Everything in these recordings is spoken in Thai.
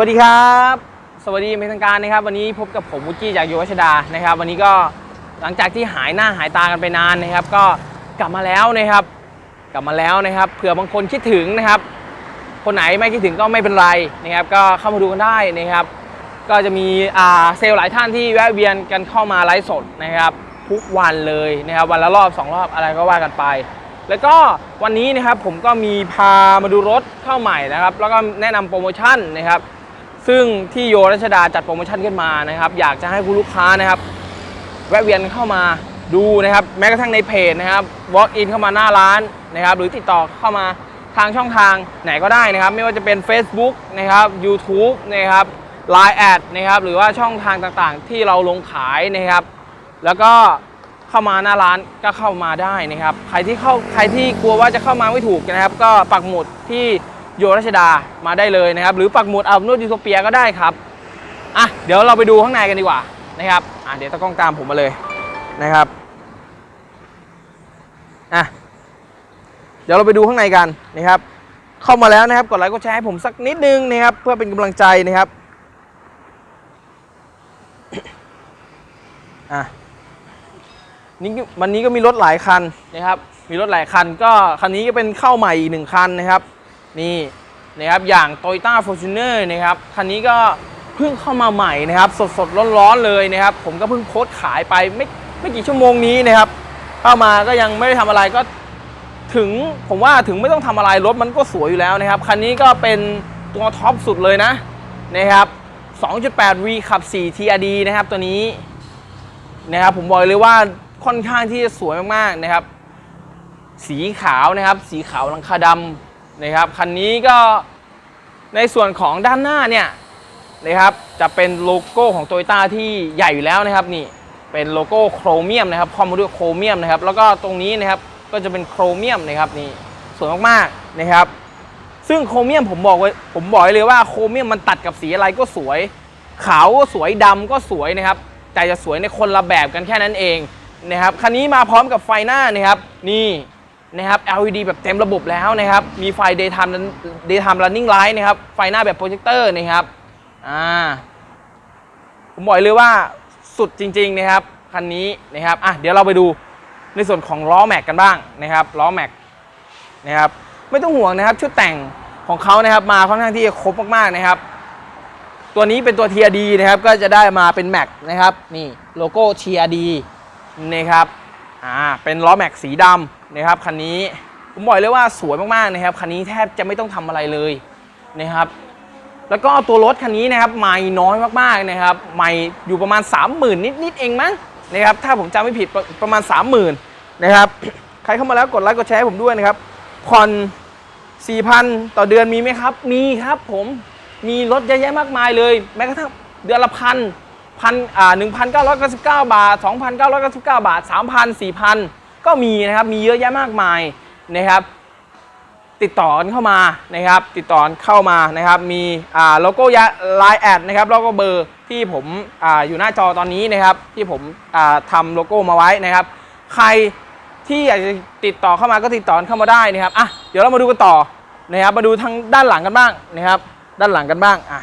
วัสดีครับ สวัสดีเป็นทางการนะครับ วันนี้พบกับผมมุจี้จากโยวัชดานะครับ วันนี้ก็หลังจากที่หายหน้าหายตากันไปนานนะครับ ก็กลับมาแล้วนะครับ กลับมาแล้วนะครับเผื่อบางคนคิดถึงนะครับ คนไหนไม่คิดถึงก็ไม่เป็นไรนะครับ ก็เข้ามาดูกันได้นะครับ ก็จะมีอ่าเซลล์หลายท่านที่แวะเวียนกันเข้ามาไลฟ์สดนะครับ ทุกวันเลยนะครับวันละรอบสองรอบอะไรก็ว่ากันไป แล้วก็วันนี้นะครับผมก็มีพามาดูรถเข้าใหม่นะครับ แล้วก็แนะนำโปรโมชั่นนะครับ ซึ่งที่โยรัชดาจัดโปรโมชั่นขึ้นมานะครับ อยากจะให้คุณลูกค้านะครับ แวะเวียนเข้ามาดูนะครับ แม้กระทั่งในเพจนะครับ walk in เข้ามาหน้าร้านนะครับ หรือติดต่อเข้ามาทางช่องทางไหนก็ได้นะครับ ไม่ว่าจะเป็น Facebook นะครับ YouTube นะครับ Line แอดนะครับ หรือว่าช่องทางต่างๆ ที่เราลงขายนะครับ แล้วก็เข้ามาหน้าร้านก็เข้ามาได้นะครับ ใครที่เข้าใครที่กลัวว่าจะเข้ามาไม่ถูกนะครับ ก็ปักหมุดที่ โยรัชดามาได้เลยนะครับ หรือปักหมุดอาบนวดยูโทเปียก็ได้ครับอะเดี๋ยวเราไปดูข้างในกันดีกว่านะครับอะเดี๋ยวตะกล้องตามผมมาเลยนะครับอะเดี๋ยวเราไปดูข้างในกันนะครับ เข้ามาแล้วนะครับกดไลค์กดแชร์ให้ผมสักนิดนึงนะครับ เพื่อเป็นกำลังใจนะครับอะนี่วันนี้ก็มีรถหลายคันนะครับ มีรถหลายคันก็คันนี้ก็เป็นเข้าใหม่อีกหนึ่งคันนะครับ นี่นะครับอย่าง Toyota Fortuner นะครับคันนี้ก็เพิ่งเข้ามาใหม่นะครับ สดสดๆร้อนๆเลยนะครับ ผมก็เพิ่งโพสต์ขายไปไม่ไม่กี่ชั่วโมงนี้นะครับ เข้ามาก็ยังไม่ได้ทำอะไรก็ถึงผมว่าถึงไม่ต้องทำอะไรรถมันก็สวยอยู่แล้วนะครับคันนี้ก็เป็นตัวท็อปสุดเลยนะนะครับ 2.8 V ขับ 4 TRD นะครับตัวนี้นะครับผมบอกเลยว่าค่อนข้างที่จะสวยมากๆนะครับ สีขาวนะครับ สีขาวหลังคาดำ นะครับคันนี้ก็ในส่วนของด้านหน้าเนี่ยนะครับจะเป็นโลโก้ของโตโยต้าที่ใหญ่อยู่แล้วนะครับนี่เป็นโลโก้โครเมียมนะครับคอมมาด้วยโครเมียมนะครับแล้วก็ตรงนี้นะครับก็จะเป็นโครเมียมนะครับนี่สวยมากๆนะครับซึ่งโครเมียมผมบอกไว้ผมบอกไว้เลยว่าโครเมียมมันตัดกับสีอะไรก็สวย ขาวก็สวยดำก็สวยนะครับแต่จะสวยในคนละแบบกันแค่นั้นเองนะครับคันนี้มาพร้อมกับไฟหน้านะครับนี่ นะครับ LED แบบเต็มระบบแล้วนะครับ มีไฟ daytime daytime running light นะครับ ไฟหน้าแบบโปรเจคเตอร์นะครับ อ่า ผมบอกเลยว่าสุดจริง ๆ นะครับ คันนี้นะครับ อะ เดี๋ยวเราไปดูในส่วนของล้อแม็กกันบ้างนะครับ ล้อแม็กนะครับ ไม่ต้องห่วงนะครับ ชุดแต่งของเขานะครับ มาค่อนข้างที่จะครบมากๆนะครับ ตัวนี้เป็นตัว TRD นะครับ ก็จะได้มาเป็นแม็กนะครับ นี่โลโก้ TRD นะครับ อ่า เป็นล้อแม็กสีดำ นะครับคันนี้ผมบอกเลยว่าสวยมากๆนะครับคันนี้แทบจะไม่ต้องทำอะไรเลยนะครับแล้วก็ตัวรถคันนี้นะครับไม่น้อยมากๆนะครับไม่อยู่ประมาณ 30,000 นิดๆเองมั้งนะครับถ้าผมจำไม่ผิดประประมาณ 30,000นะครับใครเข้ามาแล้วกดไลค์กดแชร์ให้ผมด้วยนะครับผ่อน4,000 ต่อเดือนมีไหมครับ มีครับผมมีรถเยอะแยะมากมายเลยแม้กระทั่งเดือนละพันพันอ่าหนึ่งพันเก้าร้อยเก้าสิบเก้าบาทสองพันเก้าร้อยเก้าสิบเก้าบาทสามพันสี่พัน ก็มีนะครับมีเยอะแยะมากมายนะครับ ติดต่อกันเข้ามานะครับ ติดต่อนเข้ามานะครับ มีอ่าโลโก้ยาไลน์แอดนะครับแล้วก็เบอร์ที่ผมอ่าอยู่หน้าจอตอนนี้นะครับ ที่ผมอ่าทำโลโก้มาไว้นะครับ ใครที่อยากจะติดต่อเข้ามาก็ติดต่อเข้ามาได้นะครับอะเดี๋ยวเรามาดูกันต่อนะครับ มาดูทางด้านหลังกันบ้างนะครับ ด้านหลังกันบ้างอะ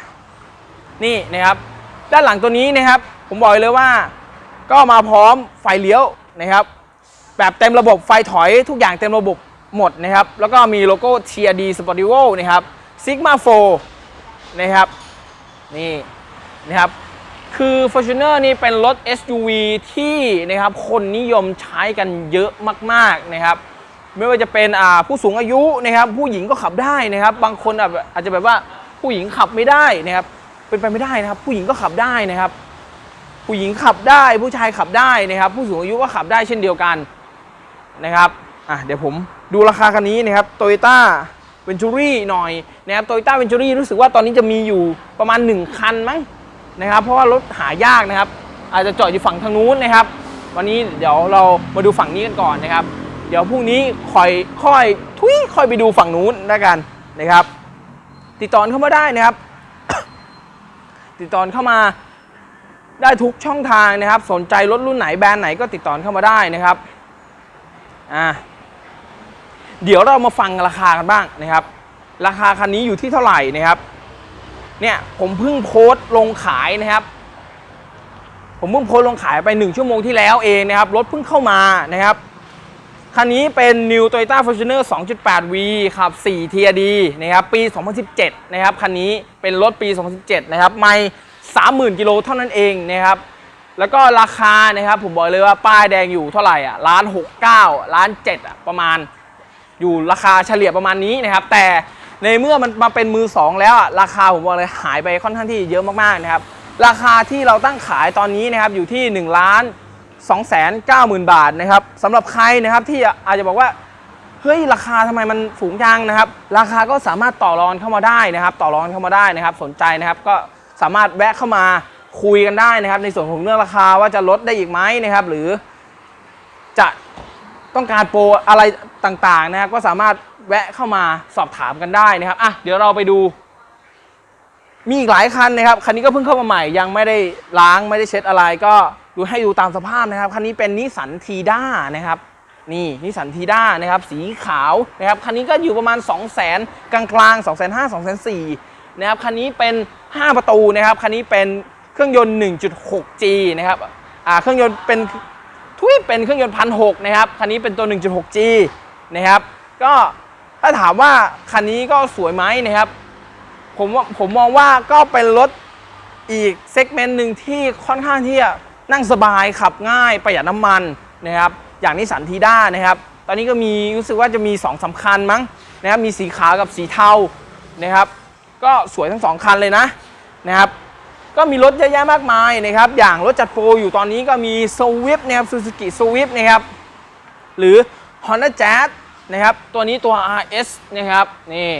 นี่นะครับ ด้านหลังตัวนี้นะครับ ผมบอกเลยว่า ก็มาพร้อมไฟเลี้ยวนะครับ แบบเต็มระบบไฟถอยทุกอย่างเต็มระบบหมดนะครับ แล้วก็มีโลโก้ TRD Sportivo นะครับ Sigma 4นะครับ นี่นะครับ คือ Fortuner นี่เป็นรถ SUV ที่นะครับคนนิยมใช้กันเยอะมาก ๆ นะครับ ไม่ว่าจะเป็นอ่าผู้สูงอายุนะครับ ผู้หญิงก็ขับได้นะครับ บางคนอาจจะแบบว่าผู้หญิงขับไม่ได้นะครับ เป็นไปไม่ได้นะครับ ผู้หญิงก็ขับได้นะครับ ผู้หญิงขับได้ ผู้ชายขับได้นะครับ ผู้สูงอายุก็ขับได้เช่นเดียวกัน นะครับอะเดี๋ยวผมดูราคาคันนี้นะครับ Toyota Venturi หน่อยนะครับ Toyota Venturi รู้สึกว่าตอนนี้จะมีอยู่ประมาณ 1 คันมั้งนะครับ เพราะว่ารถหายากนะครับ อาจจะจอดอยู่ฝั่งทางนู้นนะครับ วันนี้เดี๋ยวเรามาดูฝั่งนี้กันก่อนนะครับ เดี๋ยวพรุ่งนี้คอยค่อยทุยค่อยไปดูฝั่งนู้นแล้วกันนะครับ ติดต่อเข้ามาได้นะครับ ติดต่อเข้ามาได้ทุกช่องทางนะครับ สนใจรถรุ่นไหนแบรนด์ไหนก็ติดต่อเข้ามาได้นะครับ อ่าเดี๋ยวเรามาฟังราคากันบ้างนะครับ ราคาคันนี้อยู่ที่เท่าไหร่นะครับ เนี่ยผมเพิ่งโพสต์ลงขายนะครับ ผมเพิ่งโพสต์ลงขายไป1ชั่วโมงที่แล้วเองนะครับ รถเพิ่งเข้ามานะครับคันนี้เป็น New Toyota Fortuner 2.8V ครับ4 TRD นะครับปี 2017 นะครับคันนี้เป็นรถปี 2017 นะครับไม่30,000 กิโลเท่านั้นเองนะครับ แล้วก็ราคานะครับผมบอกเลยว่าป้ายแดงอยู่เท่าไหร่อะล้านหกเก้าล้านเจ็ดอะประมาณ อยู่ราคาเฉลี่ยประมาณนี้นะครับ แต่ในเมื่อมันมาเป็นมือสองแล้วอะราคาผมบอกเลยหายไปค่อนข้างที่เยอะมากๆนะครับ ราคาที่เราตั้งขายตอนนี้นะครับอยู่ที่1ล้าน2 9 0 0 0 0บาทนะครับสำหรับใครนะครับที่อาจจะบอกว่าเฮ้ยราคาทำไมมันสูงจังนะครับ ราคาก็สามารถต่อรองเข้ามาได้นะครับ ต่อรองเข้ามาได้นะครับ สนใจนะครับก็สามารถแวะเข้ามา คุยกันได้นะครับ ในส่วนของเรื่องราคาว่าจะลดได้อีกไหมนะครับ หรือจะต้องการโปรอะไรต่างๆนะครับก็สามารถแวะเข้ามาสอบถามกันได้นะครับอะเดี๋ยวเราไปดู มีอีกหลายคันนะครับ คันนี้ก็เพิ่งเข้ามาใหม่ ยังไม่ได้ล้างไม่ได้เช็ดอะไร ก็ดูให้ดูตามสภาพนะครับ คันนี้เป็นนิสันทีด้านะครับ นี่นิสันทีด้านะครับ สีขาวนะครับ คันนี้ก็อยู่ประมาณ 2 0 0 0 0 0กลางกลางๆ 2 5 0 0 0 2 4 0 0นะครับ คันนี้เป็น 5 ประตูนะครับ คันนี้เป็น เครื่องยนต์ 1.6G นะครับเครื่องยนต์เป็นทุยเป็นเครื่องยนต์พันหกนะครับ คันนี้เป็นตัว 1.6G นะครับ ก็ถ้าถามว่าคันนี้ก็สวยไหมนะครับ ผมว่าผมมองว่าก็เป็นรถอีกเซกเมนต์หนึ่งที่ค่อนข้างที่จะนั่งสบายขับง่ายประหยัดน้ำมันนะครับ อย่างนิสสันทีด้านะครับ ตอนนี้ก็มีรู้สึกว่าจะมี2สำคัญมั้งนะครับ มีสีขาวกับสีเทานะครับ ก็สวยทั้งสองคันเลยนะนะครับ ก็มีรถเยอะแยะมากมายนะครับ อย่างรถจัดโปรอยู่ตอนนี้ก็มี Swift นะครับ Suzuki Swift นะครับ หรือ Honda Jazz นะครับ ตัวนี้ตัว RS นะครับ นี่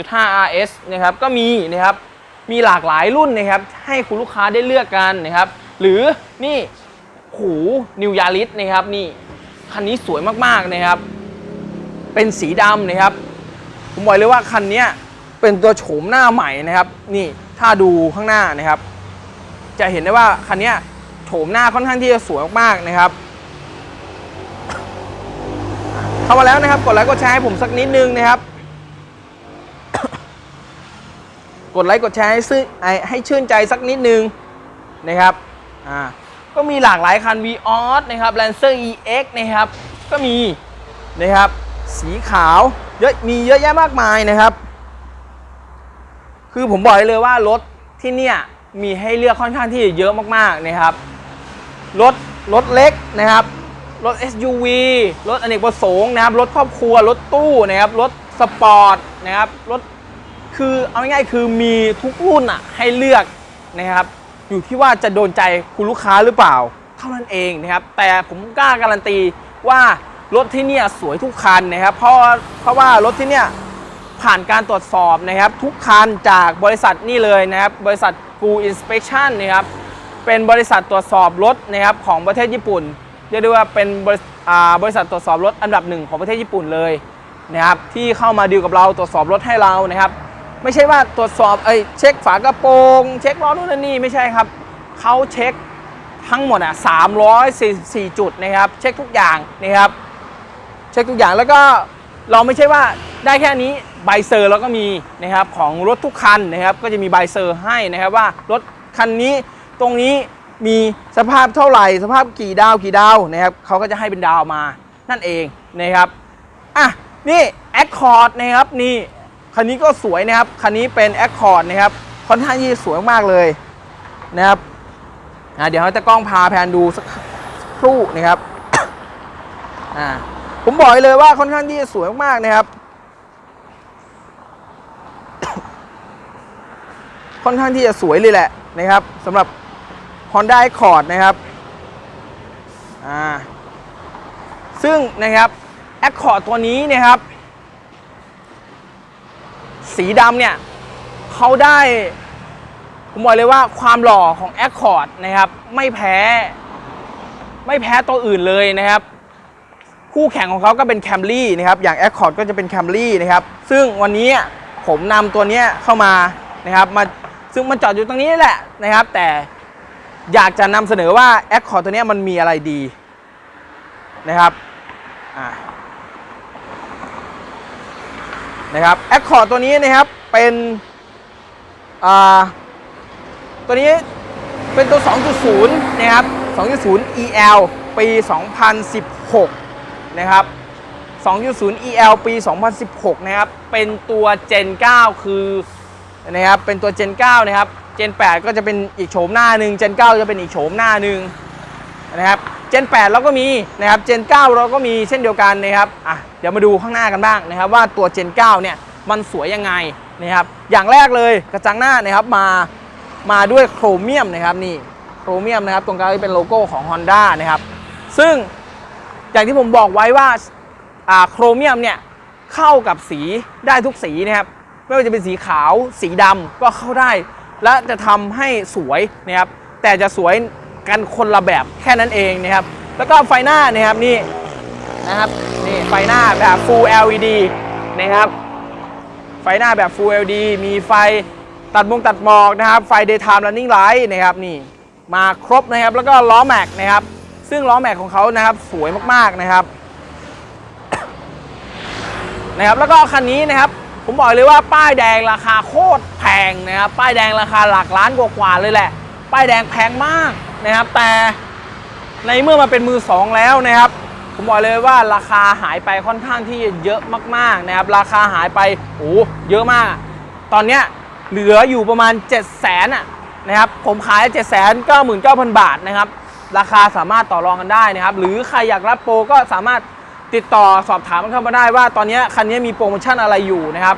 1.5 RS นะครับ ก็มีนะครับ มีหลากหลายรุ่นนะครับ ให้คุณลูกค้าได้เลือกกันนะครับ หรือนี่หูนิวยาริสนะครับนี่ คันนี้สวยมากๆนะครับ เป็นสีดำนะครับ ผมบอกเลยว่าคันนี้เป็นตัวโฉมหน้าใหม่นะครับ นี่ถ้าดูข้างหน้านะครับ จะเห็นได้ว่าคันนี้โฉมหน้าค่อนข้างที่จะสวยมากๆนะครับ เข้ามาแล้วนะครับ กดไลค์กดแชร์ให้ผมสักนิดนึงนะครับ กดไลค์กดแชร์ให้ซื้อให้ชื่นใจสักนิดนึงนะครับอ่าก็มีหลากหลายคัน v ีออสนะครับ Lancer EX นะครับ ก็มีนะครับ สีขาวเยอะมีเยอะแยะมากมายนะครับ คือผมบอกเลยว่ารถที่เนี่ย มีให้เลือกค่อนข้างที่จะเยอะมากๆนะครับ รถรถเล็กนะครับ รถ SUV รถอเนกประสงค์นะครับ รถครอบครัว รถตู้นะครับ รถสปอร์ตนะครับ รถคือเอาง่ายๆคือมีทุกรุ่นอะให้เลือกนะครับ อยู่ที่ว่าจะโดนใจคุณลูกค้าหรือเปล่า เท่านั้นเองนะครับ แต่ผมกล้าการันตีว่ารถที่เนี่ยสวยทุกคันนะครับ เพราะเพราะว่ารถที่เนี่ย ผ่านการตรวจสอบนะครับ ทุกคันจากบริษัทนี่เลยนะครับ บริษัทกูอินสเป t ชันนะครับเป็นบริษัทตรวจสอบรถนะครับของประเทศญี่ปุ่นเรียกได้ว่าเป็นบริบรษัทตรวจสอบรถอันดับหนึ่งของประเทศญี่ปุ่นเลยนะครับที่เข้ามาดีลกับเราตรวจสอบรถให้เรานะครับ ไม่ใช่ว่าตรวจสอบเอ้ยเช็คฝากระโปรง เช็คล้อนู่นนนนี่ไม่ใช่ครับเขาเช็คทั้งหมดอะ344 จุดนะครับ เช็คทุกอย่างนะครับ เช็คทุกอย่างแล้วก็เราไม่ใช่ว่าได้แค่นี้ ใบเซอร์เราก็มีนะครับของรถทุกคันนะครับก็จะมีใบเซอร์ให้นะครับว่ารถคันนี้ตรงนี้มีสภาพเท่าไหร่ สภาพกี่ดาวกี่ดาวนะครับเขาก็จะให้เป็นดาวมานั่นเองนะครับอะนี่ Accord นะครับนี่คันนี้ก็สวยนะครับคันนี้เป็น Accord นะครับค่อนข้างที่สวยมากเลยนะครับอะเดี๋ยวเราจะกล้องพาแพนดูสักครู่นะครับอ่าผมบอกเลยว่าค่อนข้างที่จะสวยมากนะครับ ค่อนข้างที่จะสวยเลยแหละนะครับสำหรับ Honda Accord นะครับอ่าซึ่งนะครับ Accord ตัวนี้นะครับ สีดำเนี่ยเขาได้ผมบอกเลยว่าความหล่อของ Accord นะครับ ไม่แพ้ ไม่แพ้ตัวอื่นเลยนะครับ คู่แข่งของเขาก็เป็น Camry นะครับ อย่าง Accord ก็จะเป็น Camry นะครับ ซึ่งวันนี้ผมนำตัวนี้เข้ามานะครับมา ซึ่งมันจอดอยู่ตรงนี้แหละนะครับ แต่อยากจะนำเสนอว่า Accord ตัวนี้มันมีอะไรดีนะครับนะครับ Accord ตัวนี้นะครับเป็นอ่าตัวนี้เป็นตัว 2.0 นะครับ 2.0 EL ปี 2016 นะครับ 2.0 EL ปี 2016 นะครับ เป็นตัว Gen 9 คือ นะครับเป็นตัว Gen 9 นะครับ Gen 8 ก็จะเป็นอีกโฉมหน้าหนึ่ง Gen 9 จะเป็นอีกโฉมหน้าหนึ่งนะครับ Gen 8 เราก็มีนะครับ Gen 9 เราก็มีเช่นเดียวกันนะครับอะเดี๋ยวมาดูข้างหน้ากันบ้างนะครับ ว่าตัว Gen 9 เนี่ยมันสวยยังไงนะครับอย่างแรกเลยกระจังหน้านะครับมามาด้วยโครเมียมนะครับนี่โครเมียมนะครับตรงกลางเป็นโลโก้ของ Honda นะครับซึ่งอย่างที่ผมบอกไว้ว่าอ่าโครเมียมเนี่ยเข้ากับสีได้ทุกสีนะครับ ไม่ว่าจะเป็นสีขาวสีดำก็เข้าได้ และจะทำให้สวยนะครับแต่จะสวยกันคนละแบบแค่นั้นเองนะครับ แล้วก็ไฟหน้านะครับนี่นะครับนี่ไฟหน้าแบบ Full LED นะครับ ไฟหน้าแบบ Full LED มีไฟตัดมงตัดหมอกนะครับ ไฟ Daytime Running Light นะครับนี่มาครบนะครับแล้วก็ล้อแม็กนะครับ ซึ่งล้อแม็กของเขานะครับสวยมากๆนะครับนะครับ แล้วก็คันนี้นะครับ ผมบอกเลยว่าป้ายแดงราคาโคตรแพงนะครับป้ายแดงราคาหลักล้านกว่าๆเลยแหละ ป้ายแดงแพงมากนะครับ แต่ในเมื่อมันเป็นมือสองแล้วนะครับ ผมบอกเลยว่าราคาหายไปค่อนข้างที่จะเยอะมากๆนะครับ ราคาหายไปโอ้เยอะมาก ตอนเนี้ยเหลืออยู่ประมาณ 7 0 0 0 0นอะนะครับ ผมขาย 7 9 9 0 0 0 บาทนะครับ ราคาสามารถต่อรองกันได้นะครับ หรือใครอยากรับโปรก็สามารถ ติดต่อสอบถามกันเข้ามาได้ว่าตอนนี้คันนี้มีโปรโมชั่นอะไรอยู่นะครับ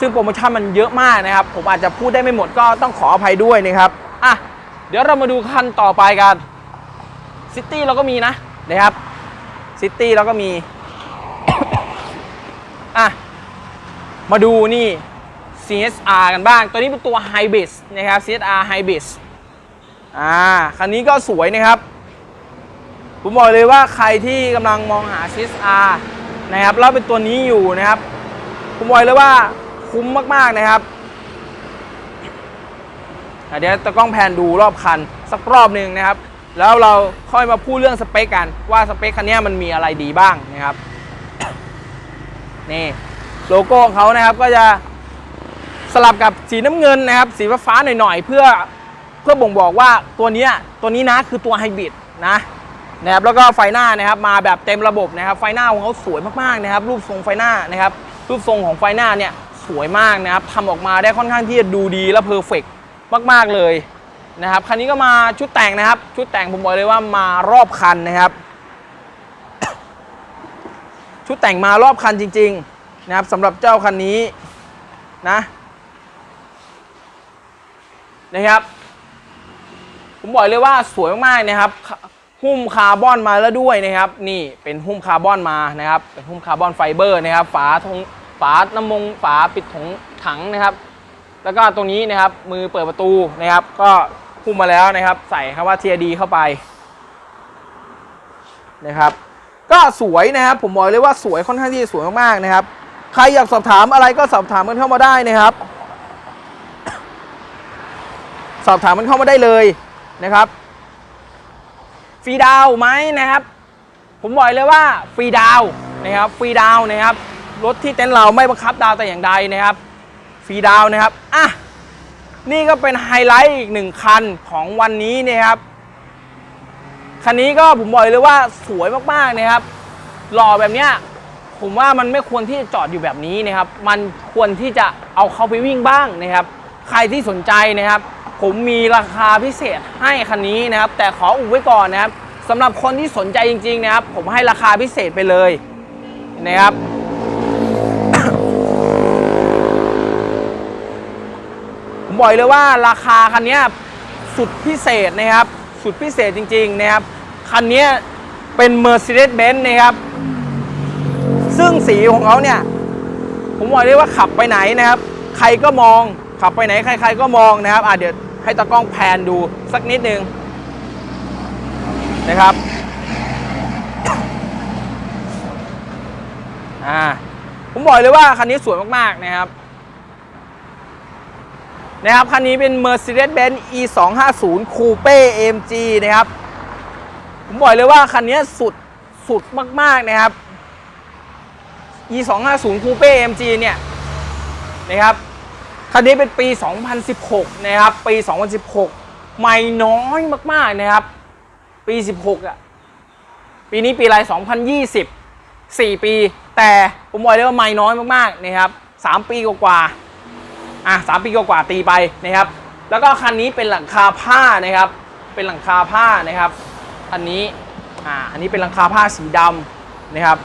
ซึ่งโปรโมชั่นมันเยอะมากนะครับ ผมอาจจะพูดได้ไม่หมดก็ต้องขออภัยด้วยนะครับอะเดี๋ยวเรามาดูคันต่อไปกันซิตี้เราก็มีนะนะครับซิตี้เราก็มีอะมาดูนี่ CSR กันบ้าง ตัวนี้เป็นตัว Hybrid นะครับ CSR Hybrid อ่า คันนี้ก็สวยนะครับ ผมบอกเลยว่าใครที่กำลังมองหา CSR นะครับแล้วเป็นตัวนี้อยู่นะครับ ผมบอกเลยว่าคุ้มมากๆนะครับเดี๋ยวตะกล้องแพนดูรอบคันสักรอบหนึ่งนะครับ แล้วเราค่อยมาพูดเรื่องสเปคกันว่าสเปคคันนี้มันมีอะไรดีบ้างนะครับนี่โลโก้ของเขานะครับก็จะสลับกับสีน้ำเงินนะครับ สีฟ้าหน่อยๆเพื่อเพื่อบ่งบอกว่าตัวนี้ตัวนี้นะคือตัวไฮบริดนะ นะครับแล้วก็ไฟหน้านะครับมาแบบเต็มระบบนะครับไฟหน้าของเขาสวยมากๆนะครับรูปทรงไฟหน้านะครับรูปทรงของไฟหน้าเนี่ยสวยมากนะครับทำออกมาได้ค่อนข้างที่จะดูดีและเพอร์เฟกมาก ๆ เลยนะครับคันนี้ก็มาชุดแต่งนะครับ ชุดแต่งผมบอกเลยว่ามารอบคันนะครับ ชุดแต่งมารอบคันจริง ๆ นะครับสำหรับเจ้าคันนี้นะนะครับ ผมบอกเลยว่าสวยมากๆนะครับ หุ้มคาร์บอนมาแล้วด้วยนะครับ นี่เป็นหุ้มคาร์บอนมานะครับ เป็นหุ้มคาร์บอนไฟเบอร์นะครับ ฝาทงฝาน้ำมงฝาปิดถุงถังนะครับ แล้วก็ตรงนี้นะครับมือเปิดประตูนะครับ ก็หุ้มมาแล้วนะครับ ใส่คำว่าเทียดีเข้าไปนะครับ ก็สวยนะครับผมบอกเลยว่าสวยค่อนข้างที่จะสวยมากๆนะครับ ใครอยากสอบถามอะไรก็สอบถามกันเข้ามาได้นะครับ สอบถามมันเข้ามาได้เลยนะครับ ฟรีดาวไหมนะครับ ผมบอกเลยว่าฟรีดาวนะครับฟรีดาวนะครับรถที่เต็นท์เราไม่บังคับดาวแต่อย่างใดนะครับฟรีดาวน์นะครับอะนี่ก็เป็นไฮไลท์อีกหนึ่งคันของวันนี้นะครับคันนี้ก็ผมบอกเลยว่าสวยมากๆนะครับ หล่อแบบเนี้ยผมว่ามันไม่ควรที่จะจอดอยู่แบบนี้นะครับ มันควรที่จะเอาเขาไปวิ่งบ้างนะครับ ใครที่สนใจนะครับ ผมมีราคาพิเศษให้คันนี้นะครับ แต่ขออุบไว้ก่อนนะครับสำหรับคนที่สนใจจริง ๆ นะครับ ผมให้ราคาพิเศษไปเลยนะครับผมบอกเลยว่าราคาคันนี้สุดพิเศษนะครับ สุดพิเศษจริง ๆ นะครับ คันนี้เป็น Mercedes-Benz นะครับ ซึ่งสีของเขาเนี่ย ผมบอกเลยว่าขับไปไหนนะครับ ใครก็มอง ขับไปไหนใคร ๆก็มองนะครับอะเดี๋ยวให้ตากล้องแพนดูสักนิดนึงนะครับอ่าผมบอกเลยว่าคันนี้สวยมากๆนะครับนะครับ คันนี้เป็น Mercedes-Benz E 2 5 0 Coupe AMG นะครับ ผมบอกเลยว่าคันนี้สุดสุดมากๆนะครับ E 2 5 0 Coupe AMG เนี่ยนะครับ คันนี้เป็นปี 2016 นะครับ ปี 2016ใหม่น้อยมากๆนะครับ ปี 16 อะ ปีนี้ปีอะไร 2020 4 ปี แต่ผมบอกเลยว่าไม่น้อยมากๆนะครับ 3 ปีกว่าๆ อะ 3 ปีกว่าๆ ตีไปนะครับ แล้วก็คันนี้เป็นหลังคาผ้านะครับ เป็นหลังคาผ้านะครับ อันนี้ อ่า อันนี้เป็นหลังคาผ้าสีดำนะครับ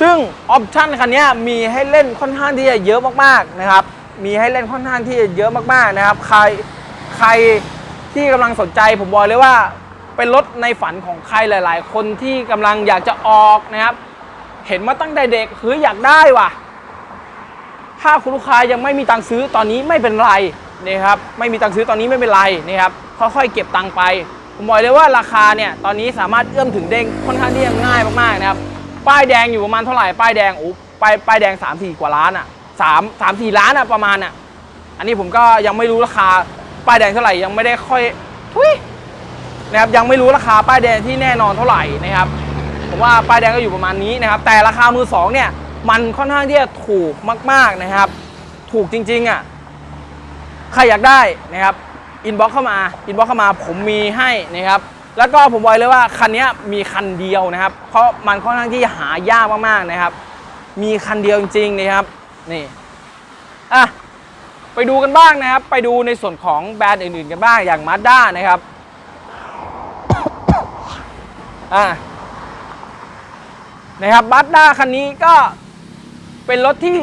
ซึ่งออปชันคันนี้มีให้เล่นค่อนข้างที่จะเยอะมากๆนะครับ มีให้เล่นค่อนข้างที่จะเยอะมากๆนะครับ ใครใครที่กำลังสนใจผมบอกเลยว่า เป็นรถในฝันของใครหลาย ๆ คนที่กำลังอยากจะออกนะครับ เห็นมาตั้งแต่เด็กเฮ้ยอยากได้ว่ะ ถ้าคุณลูกค้ายังไม่มีตังค์ซื้อตอนนี้ไม่เป็นไรนะครับไม่มีตังค์ซื้อตอนนี้ไม่เป็นไรนะครับค่อยๆเก็บตังค์ไปผมบอกเลยว่าราคาเนี่ยตอนนี้สามารถเอื้อมถึงเด้งค่อนข้างที่จะง่ายมากๆนะครับ ป้ายแดงอยู่ประมาณเท่าไหร่ป้ายแดงโอ้ป้ายป้ายแดง3ามสี่กว่าล้านอะ สามสามสี่ล้านอะประมาณอะอันนี้ผมก็ยังไม่รู้ราคาป้ายแดงเท่าไหร่ยังไม่ได้ค่อยทุยนะครับยังไม่รู้ราคาป้ายแดงที่แน่นอนเท่าไหร่นะครับผมว่าป้ายแดงก็อยู่ประมาณนี้นะครับ แต่ราคามือสองเนี่ยมันค่อนข้างที่จะถูกมาก ๆนะครับ ถูกจริงๆอะใครอยากได้นะครับอินบ็อกเข้ามาอินบ็อกเข้ามาผมมีให้นะครับ แล้วก็ผมบอกเลยว่าคันนี้มีคันเดียวนะครับ เพราะมันค่อนข้างที่จะหายากมากๆนะครับ มีคันเดียวจริงๆนะครับ นี่อะไปดูกันบ้างนะครับ ไปดูในส่วนของแบรนด์อื่นๆกันบ้างอย่างมาด้านะครับอะนะครับบัสด้าคันนี้ก็เป็นรถที่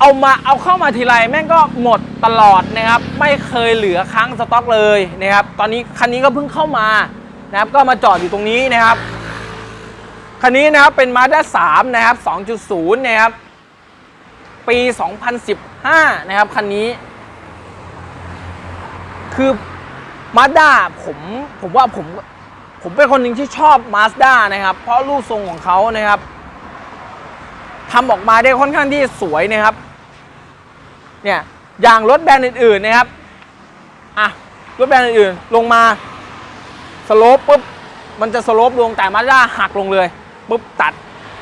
เอามาเอาเข้ามาทีไรแม่งก็หมดตลอดนะครับ ไม่เคยเหลือค้างสต็อกเลยนะครับ ตอนนี้คันนี้ก็เพิ่งเข้ามานะครับ ก็มาจอดอยู่ตรงนี้นะครับคันนี้นะครับเป็น Mazda 3นะครับ 2.0 นะครับ ปี 2015 นะครับ คันนี้ คือ Mazda ผมผมว่าผม ผมเป็นคนหนึ่งที่ชอบ Mazda นะครับ เพราะรูปทรงของเขานะครับทำออกมาได้ค่อนข้างที่สวยนะครับ เนี่ยอย่างรถแบรนด์อื่นๆนะครับอะรถแบรนด์อื่นๆลงมาสโลปปุ๊บมันจะสโลปลงแต่ Mazda หักลงเลยปุ๊บตัด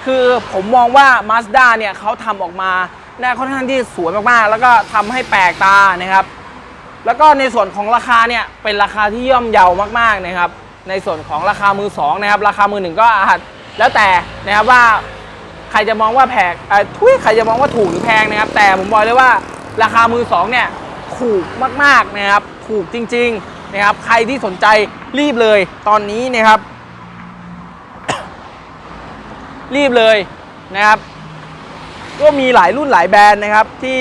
คือผมมองว่า Mazda เนี่ยเขาทำออกมา ได้ค่อนข้างที่สวยมากๆ แล้วก็ทำให้แปลกตานะครับ แล้วก็ในส่วนของราคาเนี่ยเป็นราคาที่ย่อมเยาวมากๆนะครับ ในส่วนของราคามือสองนะครับ ราคามือหนึ่งก็อาจแล้วแต่นะครับว่าใครจะมองว่าแพงเอ่อทุยใครจะมองว่าถูกหรือแพงนะครับ แต่ผมบอกเลยว่าราคามือสองเนี่ยถูกมากๆนะครับ ถูกจริง ๆนะครับ ใครที่สนใจรีบเลยตอนนี้นะครับ รีบเลยนะครับ ก็มีหลายรุ่นหลายแบรนด์นะครับที่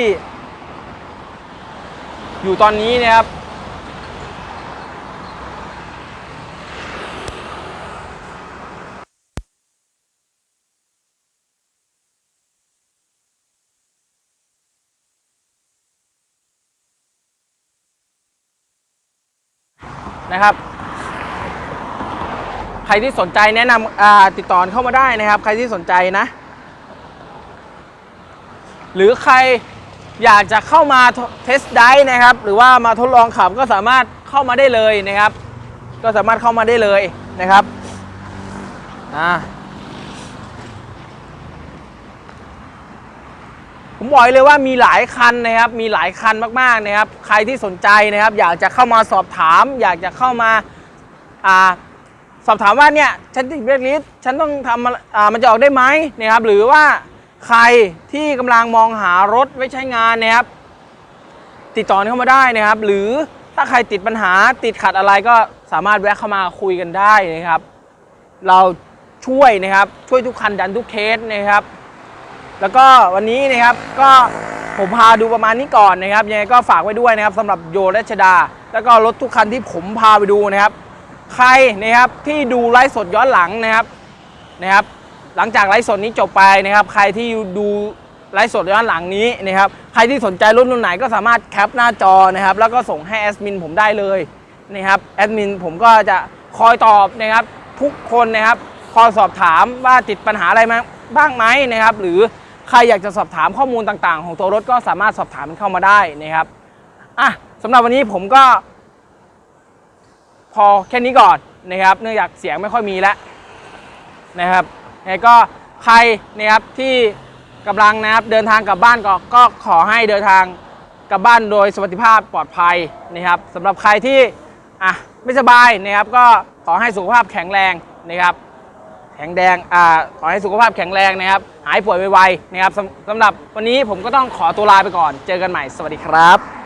อยู่ตอนนี้นะครับ นะครับใครที่สนใจแนะนำติดต่อเข้ามาได้นะครับ ใครที่สนใจนะ หรือใครอยากจะเข้ามาเทสไดนะครับ หรือว่ามาทดลองขับก็สามารถเข้ามาได้เลยนะครับ ก็สามารถเข้ามาได้เลยนะครับผมบอกเลยว่ามีหลายคันนะครับ มีหลายคันมากๆนะครับ ใครที่สนใจนะครับ อยากจะเข้ามาสอบถาม อยากจะเข้ามาอ่าสอบถามว่าเนี่ยฉันติดเบรกลิสฉันต้องทำอ่ามันจะออกได้ไหมนะครับ หรือว่า ใครที่กำลังมองหารถไว้ใช้งานนะครับ ติดต่อเข้ามาได้นะครับ หรือถ้าใครติดปัญหาติดขัดอะไรก็สามารถแวะเข้ามาคุยกันได้นะครับ เราช่วยนะครับช่วยทุกคันดันทุกเคสนะครับ แล้วก็วันนี้นะครับก็ผมพาดูประมาณนี้ก่อนนะครับยังไงก็ฝากไว้ด้วยนะครับสำหรับโยรัชดา แล้วก็รถทุกคันที่ผมพาไปดูนะครับ ใครนะครับที่ดูไลฟ์สดย้อนหลังนะครับนะครับ หลังจากไลฟ์สดนี้จบไปนะครับ ใครที่ดูไลฟ์สดย้อนหลังนี้นะครับ ใครที่สนใจรุ่นรุ่นไหนก็สามารถแคปหน้าจอนะครับ แล้วก็ส่งให้แอดมินผมได้เลยนะครับแอดมินผมก็จะคอยตอบนะครับ ทุกคนนะครับคอยสอบถามว่าติดปัญหาอะไรมาบ้างไหมนะครับ หรือใครอยากจะสอบถามข้อมูลต่างๆ ของตัวรถก็สามารถสอบถามมันเข้ามาได้นะครับอะสำหรับวันนี้ผมก็ พอแค่นี้ก่อนนะครับ เนื่องจากเสียงไม่ค่อยมีแล้วนะครับ ยังไงก็ใครนะครับที่กำลังนะครับเดินทางกลับบ้านก็ก็ขอให้เดินทางกลับบ้านโดยสวัสดิภาพปลอดภัยนะครับสำหรับใครที่อะไม่สบายนะครับก็ขอให้สุขภาพแข็งแรงนะครับ แข็งแดงอ่าขอให้สุขภาพแข็งแรงนะครับ หายป่วยไวๆนะครับสำสำหรับวันนี้ผมก็ต้องขอตัวลาไปก่อน เจอกันใหม่สวัสดีครับ